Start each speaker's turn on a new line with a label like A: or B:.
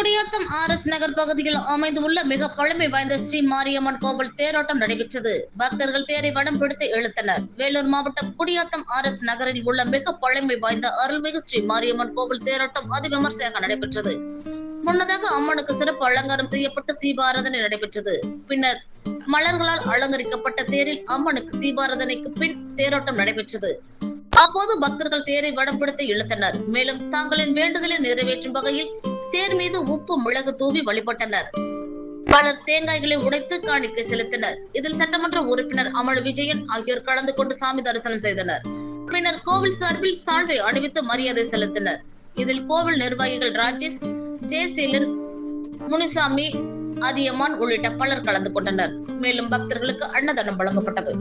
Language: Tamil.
A: குடியாத்தம் ஆர் எஸ் நகர் பகுதியில் அமைந்துள்ள மிக பழமை வாய்ந்த ஸ்ரீ மாரியம்மன் கோவில் தேரோட்டம் நடைபெற்றது. பக்தர்கள் தேரை வடம் பிடித்து இழுத்தனர். வேலூர் மாவட்டம் குடியாத்தம் ஆர் எஸ் நகரில் உள்ள மிக பழமை வாய்ந்த அருள்மிகு ஸ்ரீ மாரியம்மன் கோவில் தேரோட்டம் அதிவிமர்சையாக நடைபெற்றது. முன்னதாக அம்மனுக்கு சிறப்பு அலங்காரம் செய்யப்பட்டு தீபாராதனை நடைபெற்றது. பின்னர் மலர்களால் அலங்கரிக்கப்பட்ட தேரில் அம்மனுக்கு தீபாராதனைக்கு பின் தேரோட்டம் நடைபெற்றது. அப்போது பக்தர்கள் தேரை வடம் பிடித்து இழுத்தனர். மேலும் தாங்களின் வேண்டுதலை நிறைவேற்றும் வகையில் தேர் மீது உப்பு மிளகு தூவி வழிபட்டனர். பலர் தேங்காய்களை உடைத்து காணிக்கை செலுத்தினர். இதில் சட்டமன்ற உறுப்பினர் அமல் விஜயன் ஆகியோர் கலந்து கொண்டு சாமி தரிசனம் செய்தனர். பின்னர் கோவில் சார்பில் சால்வை அணிவித்து மரியாதை செலுத்தினர். இதில் கோவில் நிர்வாகிகள் ராஜேஷ் ஜெயசீலன் முனிசாமி அதியமான் உள்ளிட்ட பலர் கலந்து கொண்டனர். மேலும் பக்தர்களுக்கு அன்னதானம் வழங்கப்பட்டது.